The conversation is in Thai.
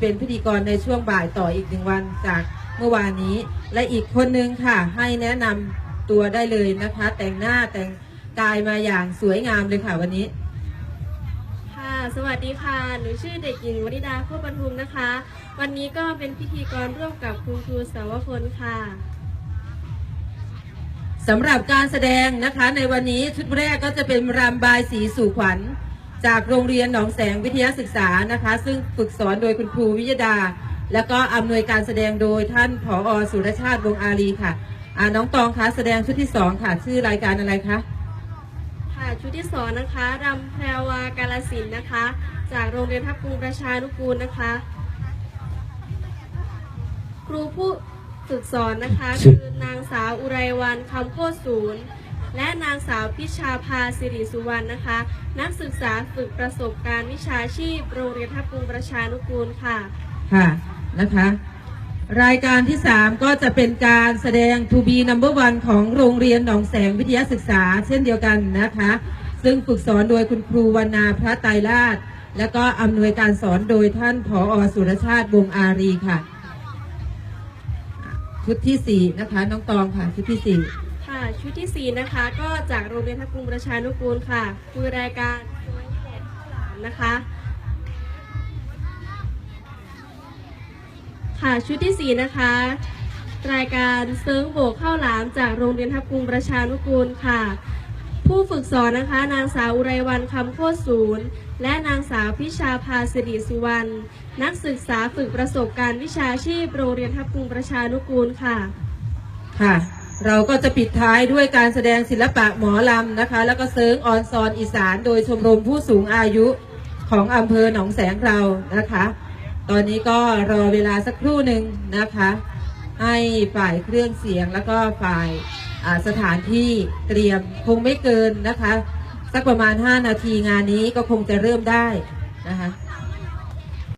เป็นพิธีกรในช่วงบ่ายต่ออีกหนึ่งวันจากเมื่อวานนี้ และอีกคนนึงค่ะ ให้แนะนำตัวได้เลยนะคะ แต่งหน้าแต่งกายมาอย่างสวยงามเลยค่ะวันนี้ ค่ะ สวัสดีค่ะ หนูชื่อเด็กหญิงวริดาโคปทุมนะคะ วันนี้ก็เป็นพิธีกรร่วมกับคุณครูสาวพลค่ะ สำหรับการแสดงนะคะในวันนี้ชุดแรกก็จะเป็นรำบายสีสู่ขวัญ จากโรงเรียนหนองแสงวิทยาศึกษานะคะ ซึ่งฝึกสอนโดยคุณครูวิยดา แล้วก็อำนวยการแสดงโดยท่านผอสุรชาติวงอารีค่ะอ่าน้องตองคะแสดงชุดที่สองค่ะ ชื่อรายการอะไรคะค่ะชุดที่สองนะคะรำแพรวากาลสินนะคะ จากโรงเรียนทับกรุงประชานุกูลนะคะ ครูผู้ฝึกสอนนะคะ คือนางสาวอุไรวันคำโคตรศูนย์ และนางสาวพิชาภาสิริสุวรรณนะคะ นักศึกษาฝึกประสบการณ์วิชาชีพ โรงเรียนทับกรุงประชานุกูลค่ะ ค่ะนะคะ รายการที่ 3 ก็จะเป็นการแสดง To be number one ของโรงเรียนหนองแสงวิทยาศึกษา เช่นเดียวกันนะคะ ซึ่งฝึกสอนโดยคุณครูวรรณาพระไตรราช และก็อำนวยการสอนโดยท่านผอสุรชาติวงอารีค่ะ ชุดที่ 4 นะคะ น้องตองค่ะ ชุดที่4ค่ ชุดที่ 4 นะคะ ก็จากโรงเรียนทับกรุงประชานุกูลค่ะ คือรายการนะคะ ค่ะชุดที่ 4 นะคะ รายการเซิร์งโบกข้าวหลามจากโรงเรียนทับกรุงประชานุกูลค่ะ ผู้ฝึกสอนนะคะ นางสาวอุไรวันคำโคตรศูนย์ และนางสาวพิชาภาสิริสุวรรณนักศึกษาฝึกประสบการณ์วิชาชีพโรงเรียนทับกรุงประชานุกูลค่ะค่ะ เราก็จะปิดท้ายด้วยการแสดงศิลปะหมอลำนะคะ แล้วก็เซิร์งออนซอนอีสาน โดยชมรมผู้สูงอายุของอำเภอหนองแสงเรานะคะ ตอนนี้ก็รอเวลาสักครู่หนึ่งนะคะ ให้ฝ่ายเครื่องเสียงแล้วก็ฝ่ายสถานที่เตรียมคงไม่เกินนะคะ สักประมาณ 5 นาทีงานนี้ก็คงจะเริ่มได้นะคะ